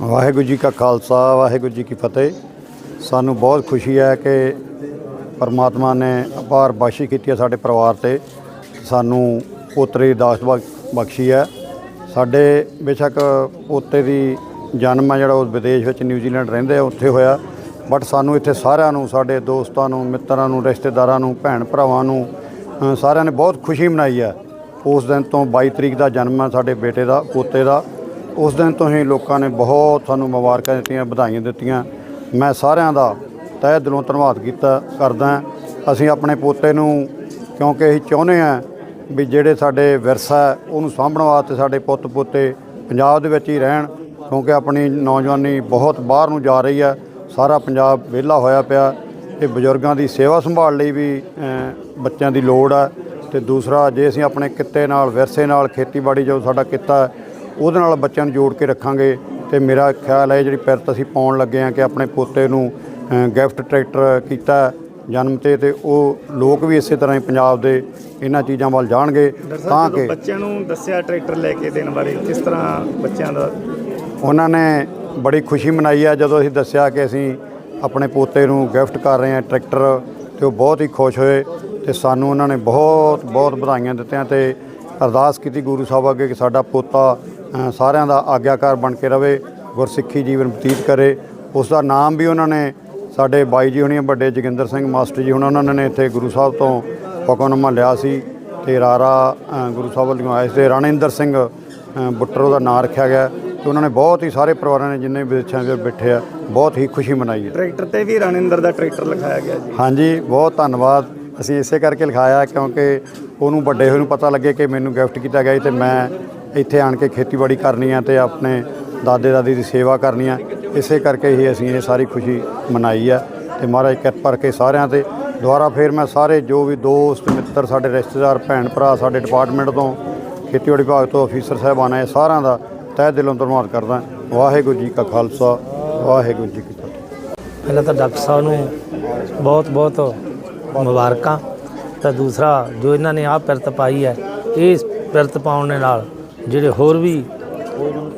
ਵਾਹਿਗੁਰੂ ਜੀ ਕਾ ਖਾਲਸਾ, ਵਾਹਿਗੁਰੂ ਜੀ ਕੀ ਫਤਿਹ। ਸਾਨੂੰ ਬਹੁਤ ਖੁਸ਼ੀ ਹੈ ਕਿ ਪਰਮਾਤਮਾ ਨੇ ਅਪਾਰ ਬਖਸ਼ਿਸ਼ ਕੀਤੀ ਹੈ ਸਾਡੇ ਪਰਿਵਾਰ ਤੇ। ਸਾਨੂੰ ਪੋਤਰੇ ਦੀ ਦਾਸ ਬਖਸ਼ੀ ਹੈ। ਸਾਡੇ ਬੇਸ਼ੱਕ ਪੋਤੇ ਦੀ ਜਨਮ ਹੈ ਜਿਹੜਾ ਉਹ ਵਿਦੇਸ਼ ਵਿੱਚ ਨਿਊਜ਼ੀਲੈਂਡ ਰਹਿੰਦੇ ਆ, ਉੱਥੇ ਹੋਇਆ। ਬਟ ਸਾਨੂੰ ਇੱਥੇ ਸਾਰਿਆਂ ਨੂੰ, ਸਾਡੇ ਦੋਸਤਾਂ ਨੂੰ, ਮਿੱਤਰਾਂ ਨੂੰ, ਰਿਸ਼ਤੇਦਾਰਾਂ ਨੂੰ, ਭੈਣ ਭਰਾਵਾਂ ਨੂੰ ਸਾਰਿਆਂ ਨੇ ਬਹੁਤ ਖੁਸ਼ੀ ਮਨਾਈ ਹੈ। ਉਸ ਦਿਨ ਤੋਂ 22 ਤਰੀਕ ਦਾ ਜਨਮ ਹੈ ਸਾਡੇ ਬੇਟੇ ਦਾ, ਪੋਤੇ ਦਾ। ਉਸ ਦਿਨ ਤੋਂ ਹੀ ਲੋਕਾਂ ਨੇ ਬਹੁਤ ਸਾਨੂੰ ਮੁਬਾਰਕਾਂ ਦਿੱਤੀਆਂ ਵਧਾਈਆਂ ਦਿੱਤੀਆਂ। ਮੈਂ ਸਾਰਿਆਂ ਦਾ ਤਹਿ ਦਿਲੋਂ ਧੰਨਵਾਦ ਕੀਤਾ ਕਰਦਾ ਅਸੀਂ ਆਪਣੇ ਪੋਤੇ ਨੂੰ ਕਿਉਂਕਿ ਅਸੀਂ ਚਾਹੁੰਦੇ ਹਾਂ ਵੀ ਜਿਹੜੇ ਸਾਡੇ ਵਿਰਸਾ ਹੈ, ਉਹਨੂੰ ਸਾਂਭਣ ਵਾਸਤੇ ਸਾਡੇ ਪੁੱਤ ਪੋਤੇ ਪੰਜਾਬ ਦੇ ਵਿੱਚ ਹੀ ਰਹਿਣ ਕਿਉਂਕਿ ਆਪਣੀ ਨੌਜਵਾਨੀ ਬਹੁਤ ਬਾਹਰ ਨੂੰ ਜਾ ਰਹੀ ਹੈ। ਸਾਰਾ ਪੰਜਾਬ ਵਿਹਲਾ ਹੋਇਆ ਪਿਆ ਇਹ ਬਜ਼ੁਰਗਾਂ ਦੀ ਸੇਵਾ ਸੰਭਾਲ ਲਈ ਵੀ ਬੱਚਿਆਂ ਦੀ ਲੋੜ ਹੈ। ਤੇ ਦੂਸਰਾ ਜੇ ਅਸੀਂ ਆਪਣੇ ਕਿੱਤੇ ਨਾਲ ਵਿਰਸੇ ਨਾਲ ਖੇਤੀਬਾੜੀ ਜੋ ਸਾਡਾ ਕਿੱਤਾ ਉਹਦੇ ਨਾਲ ਬੱਚਿਆਂ ਨੂੰ ਜੋੜ ਕੇ ਰੱਖਾਂਗੇ ਤੇ ਮੇਰਾ ਖਿਆਲ ਹੈ ਜਿਹੜੀ ਪਿਰਤ ਅਸੀਂ ਪਾਉਣ ਲੱਗੇ ਹਾਂ ਕਿ ਆਪਣੇ ਪੋਤੇ ਨੂੰ ਗਿਫਟ ਟਰੈਕਟਰ ਕੀਤਾ ਜਨਮ ਤੇ ਤੇ ਉਹ ਲੋਕ ਵੀ ਇਸੇ ਤਰ੍ਹਾਂ ਹੀ ਪੰਜਾਬ ਦੇ ਇਹਨਾਂ ਚੀਜ਼ਾਂ ਵੱਲ ਜਾਣਗੇ ਤਾਂ ਕਿ ਬੱਚਿਆਂ ਨੂੰ ਦੱਸਿਆ ਟਰੈਕਟਰ ਲੈ ਕੇ ਦੇਣ ਬਾਰੇ ਕਿਸ ਤਰ੍ਹਾਂ ਬੱਚਿਆਂ ਦਾ? ਉਹਨਾਂ ਨੇ ਬੜੀ ਖੁਸ਼ੀ ਮਨਾਈ ਹੈ ਜਦੋਂ ਅਸੀਂ ਦੱਸਿਆ ਕਿ ਅਸੀਂ ਆਪਣੇ ਪੋਤੇ ਨੂੰ ਗਿਫਟ ਕਰ ਰਹੇ ਹਾਂ ਟਰੈਕਟਰ ਤੇ ਉਹ ਬਹੁਤ ਹੀ ਖੁਸ਼ ਹੋਏ ਤੇ ਸਾਨੂੰ ਉਹਨਾਂ ਨੇ ਬਹੁਤ ਬਹੁਤ ਵਧਾਈਆਂ ਦਿੱਤੀਆਂ ਤੇ ਅਰਦਾਸ ਕੀਤੀ ਗੁਰੂ ਸਾਹਿਬ ਅੱਗੇ ਕਿ ਸਾਡਾ ਪੋਤਾ ਸਾਰਿਆਂ ਦਾ ਆਗਿਆਕਾਰ ਬਣ ਕੇ ਰਵੇ ਗੁਰਸਿੱਖੀ ਜੀਵਨ ਬਤੀਤ ਕਰੇ। ਉਸ ਦਾ ਨਾਮ ਵੀ ਉਹਨਾਂ ਨੇ ਸਾਡੇ ਬਾਈ ਜੀ ਹੁਣੀ ਵੱਡੇ ਜੋਗਿੰਦਰ ਸਿੰਘ ਮਾਸਟਰ ਜੀ ਹੁਣ ਉਹਨਾਂ ਨੇ ਇੱਥੇ ਗੁਰੂ ਸਾਹਿਬ ਤੋਂ ਹੁਕਮਨਾਮਾ ਲਿਆ ਸੀ ਤੇ ਰਾਰਾ ਗੁਰੂ ਸਾਹਿਬ ਵੱਲੋਂ ਆਏ ਸੀ। ਰਾਣੇਂਦਰ ਸਿੰਘ ਬੁੱਟਰ ਉਹਦਾ ਨਾਂ ਰੱਖਿਆ ਗਿਆ ਤੇ ਉਹਨਾਂ ਨੇ ਬਹੁਤ ਹੀ ਸਾਰੇ ਪਰਿਵਾਰਾਂ ਨੇ ਜਿੰਨੇ ਵਿਦੇਸ਼ਾਂ ਵਿੱਚ ਬੈਠੇ ਆ ਬਹੁਤ ਹੀ ਖੁਸ਼ੀ ਮਨਾਈ ਹੈ। ਟਰੈਕਟਰ ਤੇ ਵੀ ਰਣਿੰਦਰ ਦਾ ਟਰੈਕਟਰ ਲਿਖਾਇਆ ਗਿਆ ਜੀ। ਹਾਂਜੀ ਬਹੁਤ ਧੰਨਵਾਦ। ਅਸੀਂ ਇਸੇ ਕਰਕੇ ਲਿਖਾਇਆ ਕਿਉਂਕਿ ਉਹਨੂੰ ਵੱਡੇ ਹੋਏ ਨੂੰ ਪਤਾ ਲੱਗੇ ਕਿ ਮੈਨੂੰ ਗਿਫਟ ਕੀਤਾ ਗਿਆ ਤੇ ਮੈਂ ਇੱਥੇ ਆਣ ਕੇ ਖੇਤੀਬਾੜੀ ਕਰਨੀ ਆ ਤੇ ਆਪਣੇ ਦਾਦੇ ਦਾਦੀ ਦੀ ਸੇਵਾ ਕਰਨੀ ਆ, ਇਸੇ ਕਰਕੇ ਹੀ ਅਸੀਂ ਇਹ ਸਾਰੀ ਖੁਸ਼ੀ ਮਨਾਈ ਆ। ਤੇ ਮਹਾਰਾਜ ਕਿਰਪਾ ਕਰਕੇ ਸਾਰਿਆਂ ਤੇ ਦੁਬਾਰਾ ਫੇਰ ਮੈਂ ਸਾਰੇ ਜੋ ਵੀ ਦੋਸਤ, ਮਿੱਤਰ ਸਾਡੇ, ਰਿਸ਼ਤੇਦਾਰ, ਭੈਣ ਭਰਾ ਸਾਡੇ ਡਿਪਾਰਟਮੈਂਟ ਤੋਂ, ਖੇਤੀਬਾੜੀ ਵਿਭਾਗ ਤੋਂ ਅਫੀਸਰ ਸਾਹਿਬਾਨ ਆਏ ਸਾਰਿਆਂ ਦਾ ਤਹਿ ਦਿਲੋਂ ਧੰਨਵਾਦ ਕਰਦਾ। ਵਾਹਿਗੁਰੂ ਜੀ ਕਾ ਖਾਲਸਾ, ਵਾਹਿਗੁਰੂ ਜੀ ਕੀ ਫਤਿਹ। ਪਹਿਲਾਂ ਤਾਂ ਡਾਕਟਰ ਸਾਹਿਬ ਨੂੰ ਬਹੁਤ ਬਹੁਤ ਮੁਬਾਰਕਾਂ। ਤਾਂ ਦੂਸਰਾ, ਜੋ ਇਹਨਾਂ ਨੇ ਆਹ ਪਿਰਤ ਪਾਈ ਹੈ, ਇਸ ਪਿਰਤ ਪਾਉਣ ਦੇ ਨਾਲ ਜਿਹੜੇ ਹੋਰ ਵੀ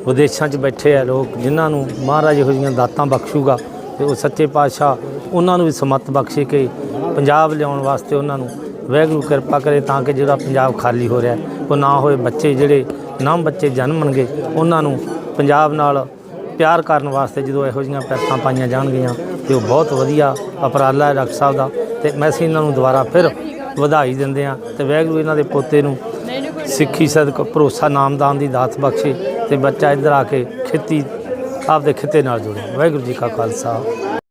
ਵਿਦੇਸ਼ਾਂ 'ਚ ਬੈਠੇ ਆ ਲੋਕ, ਜਿਨ੍ਹਾਂ ਨੂੰ ਮਹਾਰਾਜ ਇਹੋ ਜਿਹੀਆਂ ਦਾਤਾਂ ਬਖਸ਼ੂਗਾ ਤੇ ਉਹ ਸੱਚੇ ਪਾਤਸ਼ਾਹ ਉਹਨਾਂ ਨੂੰ ਵੀ ਸਮੱਤ ਬਖਸ਼ੇ ਕਿ ਪੰਜਾਬ ਲਿਆਉਣ ਵਾਸਤੇ ਉਹਨਾਂ ਨੂੰ ਵਾਹਿਗੁਰੂ ਕਿਰਪਾ ਕਰੇ ਤਾਂ ਕਿ ਜਿਹੜਾ ਪੰਜਾਬ ਖਾਲੀ ਹੋ ਰਿਹਾ, ਉਹ ਨਾ ਹੋਏ ਬੱਚੇ ਜਿਹੜੇ ਨਵ ਬੱਚੇ ਜਨਮਣਗੇ ਉਹਨਾਂ ਨੂੰ ਪੰਜਾਬ ਨਾਲ ਪਿਆਰ ਕਰਨ ਵਾਸਤੇ ਜਦੋਂ ਇਹੋ ਜਿਹੀਆਂ ਪੈਸਾਂ ਪਾਈਆਂ ਜਾਣਗੀਆਂ ਤੇ ਉਹ ਬਹੁਤ ਵਧੀਆ ਉਪਰਾਲਾ ਹੈ ਡਾਕਟਰ ਸਾਹਿਬ ਦਾ ਤੇ ਮੈਂ ਅਸੀਂ ਇਹਨਾਂ ਨੂੰ ਦੁਬਾਰਾ ਫਿਰ ਵਧਾਈ ਦਿੰਦੇ ਆ ਤੇ ਵਾਹਿਗੁਰੂ ਇਹਨਾਂ ਦੇ ਪੋਤੇ ਨੂੰ ਸਿੱਖੀ ਸਦਕ, ਭਰੋਸਾ ਨਾਮਦਾਨ ਦੀ ਦਾਤ ਬਖਸ਼ੇ ਤੇ ਬੱਚਾ ਇੱਧਰ ਆ ਕੇ ਖੇਤੀ, ਆਪਦੇ ਖਿੱਤੇ ਨਾਲ ਜੁੜੇ। ਵਾਹਿਗੁਰੂ ਜੀ ਕਾ ਖਾਲਸਾ।